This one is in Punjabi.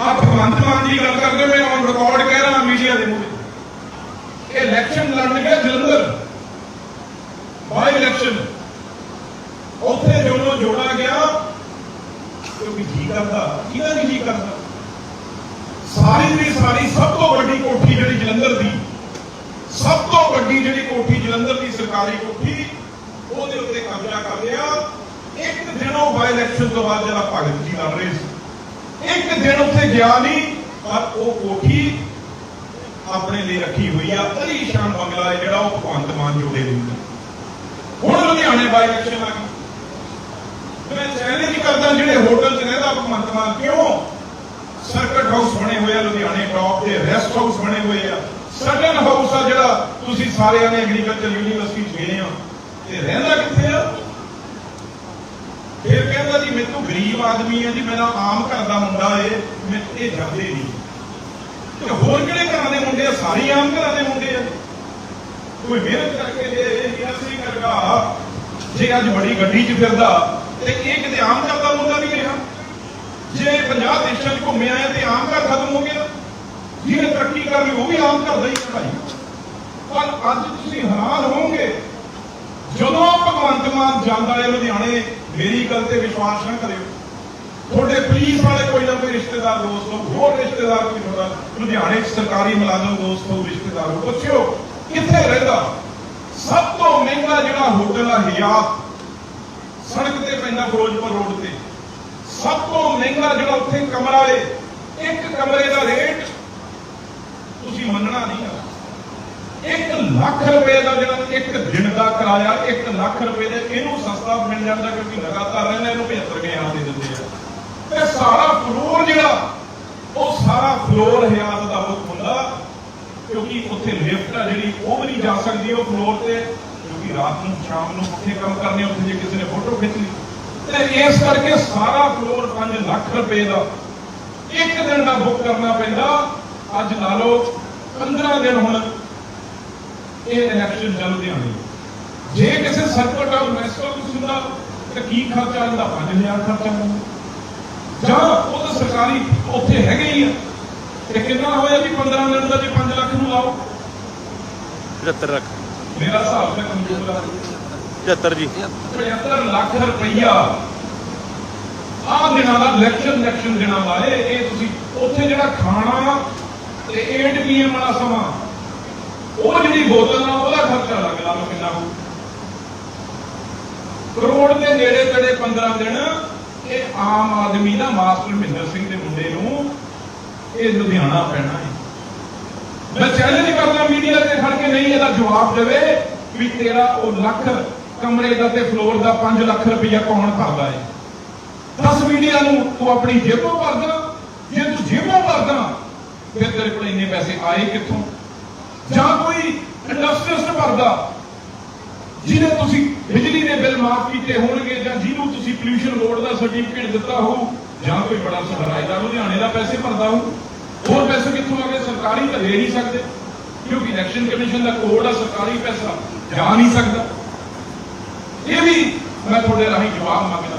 ਆ ਭਗਵੰਤ ਮਾਨ ਦੀ ਗੱਲ ਕਰਦੇ ਮੈਂ ਔਨ ਰਿਕਾਰਡ ਕਹਿ ਰਿਹਾ ਮੀਡੀਆ ਦੇ ਮੂਹਰੇ। ਇਹ ਇਲੈਕਸ਼ਨ ਲੜਨ ਗਿਆ ਜਲੰਧਰ ਬਾਈ ਇਲੈਕਸ਼ਨ ਉੱਥੇ ਜਦੋਂ ਜੋੜਾ ਗਿਆ। ਕਿਉਂਕਿ ਜੀ ਕਰਦਾ, ਕਿਹਦਾ ਨਹੀਂ ਜੀ ਕਰਦਾ? ਸਾਰੀ ਦੀ ਸਾਰੀ ਸਭ ਤੋਂ ਵੱਡੀ ਕੋਠੀ ਜਿਹੜੀ ਜਲੰਧਰ ਦੀ, ਸਭ ਤੋਂ ਵੱਡੀ ਜਿਹੜੀ ਕੋਠੀ ਜਲੰਧਰ ਦੀ ਸਰਕਾਰੀ ਕੋਠੀ, ਉਹਦੇ ਉੱਤੇ ਕਬਜ਼ਾ ਕਰ ਲਿਆ। ਇੱਕ ਦਿਨ ਉਹ ਬਾਈ ਇਲੈਕਸ਼ਨ ਤੋਂ ਬਾਅਦ ਜਿਹੜਾ ਭਗਤ ਜੀ ਲੜ ਰਹੇ ਸੀ। ਇੱਕ ਦਿਨ ਉੱਥੇ ਗਿਆ ਨਹੀਂ, ਪਰ ਉਹ ਕੋਠੀ ਆਪਣੇ ਲਈ ਰੱਖੀ ਹੋਈ ਆ ਅਲੀਸ਼ਾਨ ਬੰਗਲਾ ਜਿਹੜਾ ਉਹ ਭਗਵੰਤ ਮਾਨ ਜੋੜੇ ਹੋਈ ਹੁਣ ਲੁਧਿਆਣੇ ਬਾਈ ਇਲੈਕਸ਼ਨ ਆ? ਗਈ ਮੈਂ ਚੈਲੰਜ ਕਰਦਾ ਜਿਹੜੇ ਹੋਟਲ 'ਚ ਰਹਿੰਦਾ ਭਗਵੰਤ ਮਾਨ, ਕਿਉਂ? ਸਰਕਟ ਹਾਊਸ ਬਣੇ ਹੋਏ ਆ, ਲੁਧਿਆਣੇ ਟੌਪ ਦੇ ਰੈਸਟ ਹਾਊਸ ਬਣੇ ਹੋਏ ਆ। ਸਡਨ ਹਾਊਸ ਆ ਜਿਹੜਾ ਤੁਸੀਂ ਸਾਰਿਆਂ ਨੇ ਐਗਰੀਕਲਚਰ ਯੂਨੀਵਰਸਿਟੀ 'ਚ ਗਏ ਆ। ਤੇ ਰਹਿੰਦਾ ਕਿੱਥੇ ਆ? ਫਿਰ ਕਹਿੰਦਾ ਜੀ ਮੈਨੂੰ ਗਰੀਬ ਆਦਮੀ ਹੈ ਜੀ, ਮੇਰਾ ਆਮ ਘਰ ਦਾ ਮੁੰਡਾ ਏ, ਮੈਂ ਇਹ ਜਾਂਦੇ ਨਹੀਂ। ਤੇ ਹੋਰ ਕਿਹੜੇ ਘਰਾਂ ਦੇ ਮੁੰਡੇ ਆ? ਸਾਰੇ ਆਮ ਘਰਾਂ ਦੇ ਮੁੰਡੇ ਆ। ਕੋਈ ਮਿਹਨਤ ਕਰਕੇ ਜੇ ਇਹ ਹੀਰਾ ਸਿੰਘ ਜੇ ਅੱਜ ਬੜੀ ਗੱਡੀ 'ਚ ਫਿਰਦਾ, ਤੇ ਇਹ ਕਿਤੇ ਆਮ ਘਰ ਦਾ ਮੁੰਡਾ ਨਹੀਂ ਰਿਹਾ। ਜੇ 50 ਦੇਸ਼ਾਂ 'ਚ ਘੁੰਮਿਆ ਹੈ, ਤੇ ਆਮ ਘਰ ਖਤਮ ਹੋ ਗਿਆ। ਜਿਹਨੇ ਤਰੱਕੀ ਕਰ ਲਈ, ਉਹ ਵੀ ਆਮ ਘਰ ਦਾ ਹੀ ਭਾਈ। ਪਰ ਅੱਜ ਤੁਸੀਂ ਹੈਰਾਨ ਹੋਵੋਗੇ, ਜਦੋਂ ਭਗਵੰਤ ਮਾਨ ਜਾਂਦਾ ਹੈ ਲੁਧਿਆਣੇ ਮੇਰੀ ਗੱਲ ਤੇ ਵਿਸ਼ਵਾਸ ਨਾ ਕਰਿਓ। ਤੁਹਾਡੇ ਪੁਲਿਸ ਵਾਲੇ ਕੋਈ ਨਾ ਕੋਈ ਰਿਸ਼ਤੇਦਾਰ ਦੋਸਤ ਹੋ ਹੋਰ ਰਿਸ਼ਤੇਦਾਰ ਕੋਈ ਤੁਹਾਡਾ ਲੁਧਿਆਣੇ ਸਰਕਾਰੀ ਮੁਲਾਜ਼ਮ ਦੋਸਤ ਹੋ ਰਿਸ਼ਤੇਦਾਰ ਹੋ ਪੁੱਛਿਓ, ਕਿੱਥੇ ਰਹਿੰਦਾ? ਸਭ ਤੋਂ ਮਹਿੰਗਾ ਜਿਹੜਾ ਹੋਟਲ ਆ ਹਿਆਤ ਸੜਕ ਤੇ ਪੈਂਦਾ ਫਿਰੋਜ਼ਪੁਰ ਰੋਡ ਤੇ। ਸਭ ਤੋਂ ਮਹਿੰਗਾ ਜਿਹੜਾ ਉੱਥੇ ਕਮਰਾ ਏ, ਇੱਕ ਕਮਰੇ ਦਾ ਰੇਟ ਤੁਸੀਂ ਮੰਨਣਾ ਨਹੀਂ ਆ 1 ਲੱਖ ਰੁਪਏ ਦਾ ਜਿਹੜਾ ਇੱਕ ਦਾ ਕਿਰਾਇਆ 1 ਲੱਖ ਰੁਪਏ ਦੇ ਇਹਨੂੰ ਸਸਤਾ ਮਿਲ ਜਾਂਦਾ ਕਿਉਂਕਿ ਲਗਾਤਾਰ ਰਹਿੰਦਾ, ਇਹਨੂੰ 75000 ਦੇ ਦਿੰਦੇ ਆ। ਤੇ ਸਾਰਾ ਫਲੋਰ ਜਿਹੜਾ, ਉਹ ਸਾਰਾ ਫਲੋਰ ਹਿਆਤ ਦਾ ਮੁੱਖ ਹੁੰਦਾ, ਕਿਉਂਕਿ ਉੱਥੇ ਲਿਫਟ ਆ ਜਿਹੜੀ, ਉਹ ਵੀ ਨਹੀਂ ਜਾ ਸਕਦੀ ਉਹ ਫਲੋਰ ਤੇ, ਕਿਉਂਕਿ ਰਾਤ ਨੂੰ, ਸ਼ਾਮ ਨੂੰ ਉੱਥੇ ਕੰਮ ਕਰਨੇ ਉੱਥੇ ਜੇ ਕਿਸੇ ਨੇ ਫੋਟੋ ਖਿੱਚ ਲਈ। ਤੇ ਇਸ ਕਰਕੇ ਸਾਰਾ ਫਲੋਰ 5 ਲੱਖ ਰੁਪਏ ਦਾ, ਇੱਕ ਦਿਨ ਦਾ ਬੁੱਕ ਕਰਨਾ ਪੈਂਦਾ। ਅੱਜ ਲਾ ਲਓ 15 ਦਿਨ ਹੁਣ, ਇਹ ਇਲੈਕਸ਼ਨ ਚੱਲਦੇ ਆਣੇ ਜੇ ਕਿਸੇ ਸਰਕਟ ਆਫ ਮੈਸਟਰ ਕੁਝ ਹੁੰਦਾ ਤਾਂ ਕੀ ਖਰਚਾ ਆਉਂਦਾ 5000 ਖਰਚਾ ਜਾਂ ਉਹ ਤਾਂ ਸਰਕਾਰੀ ਉੱਥੇ ਹੈਗੇ ਹੀ ਆ। ਤੇ ਕਿੰਨਾ ਹੋਇਆ ਵੀ 15 ਦਿਨ ਦਾ ਜੇ 5 ਲੱਖ ਨੂੰ ਲਾਓ। 75 ਲੱਖ। ਮੇਰਾ ਹਿਸਾਬ ਤੇ ਕੰਪਿਊਟਰ ਦਾ 75 ਜੀ। 75 ਲੱਖ ਰੁਪਈਆ। ਆਹ ਦਿਨਾਂ ਦਾ ਇਲੈਕਸ਼ਨ ਇਲੈਕਸ਼ਨ ਦਿਨਾਂ ਦਾ ਇਹ ਤੁਸੀਂ ਉੱਥੇ ਜਿਹੜਾ ਖਾਣਾ ਤੇ 8 ਪੀਐਮ ਵਾਲਾ ਸਮਾਂ ਉਹ ਜਿਹੜੀ ਬੋਤਲ ਆ ਉਹਦਾ ਖਰਚਾ ਲੱਗ ਲਾ ਲਓ ਕਿੰਨਾ ਹੋਊ? ਕਰੋੜ ਦੇ ਨੇੜੇ ਤੇੜੇ 15 ਦਿਨ ਇਹ ਆਮ ਆਦਮੀ ਦਾ ਮਾਸਟਰ ਮਹਿੰਦਰ ਸਿੰਘ ਦੇ ਮੁੰਡੇ ਨੂੰ ਇਹ ਲੁਧਿਆਣਾ ਪੈਣਾ ਹੈ। ਮੈਂ ਚੈਲੰਜ ਕਰਦਾ ਮੀਡੀਆ ਤੇ ਖੜ ਕੇ ਨਹੀਂ ਇਹਦਾ ਜਵਾਬ ਦੇਵੇ ਵੀ ਤੇਰਾ ਉਹ ਲੱਖ ਕਮਰੇ ਦਾ ਤੇ ਫਲੋਰ ਦਾ 5 ਲੱਖ ਰੁਪਇਆ ਕੌਣ ਭਰਦਾ ਹੈ। ਦੱਸ ਮੀਡੀਆ ਨੂੰ, ਤੂੰ ਆਪਣੀ ਜੇਬੋਂ ਭਰਦਾ ਜੇ ਤੂੰ ਜੇਬੋਂ ਭਰਦਾ ਫਿਰ ਤੇਰੇ ਕੋਲ ਇੰਨੇ ਪੈਸੇ ਆਏ ਕਿੱਥੋਂ? ਜਾਂ ਕੋਈ ਇੰਡਸਟਰੀਸਟ ਭਰਦਾ ਜਿਹਨੇ ਤੁਸੀਂ ਬਿਜਲੀ ਦੇ ਬਿੱਲ ਮਾਫ ਕੀਤੇ ਹੋਣਗੇ ਜਾਂ ਜਿਹਨੂੰ ਤੁਸੀਂ ਪੋਲੂਸ਼ਨ ਬੋਰਡ ਦਾ ਸਰਟੀਫਿਕੇਟ ਦਿੱਤਾ ਹੋਊ ਜਾਂ ਕੋਈ ਬੜਾ ਸਹਾਇਦਾਰ ਲੁਧਿਆਣੇ ਦਾ ਪੈਸੇ ਭਰਦਾ ਹੋਊ ਹੋਰ ਪੈਸੇ ਕਿੱਥੋਂ ਆ ਗਏ? ਸਰਕਾਰੀ ਤਾਂ ਦੇ ਨਹੀਂ ਸਕਦੇ, ਕਿਉਂਕਿ ਇਲੈਕਸ਼ਨ ਕਮਿਸ਼ਨ ਦਾ ਕੋਡ ਆ, ਸਰਕਾਰੀ ਪੈਸਾ ਜਾ ਨਹੀਂ ਸਕਦਾ। ਇਹ ਵੀ ਮੈਂ ਤੁਹਾਡੇ ਰਾਹੀਂ ਜਵਾਬ ਮੰਗਦਾ।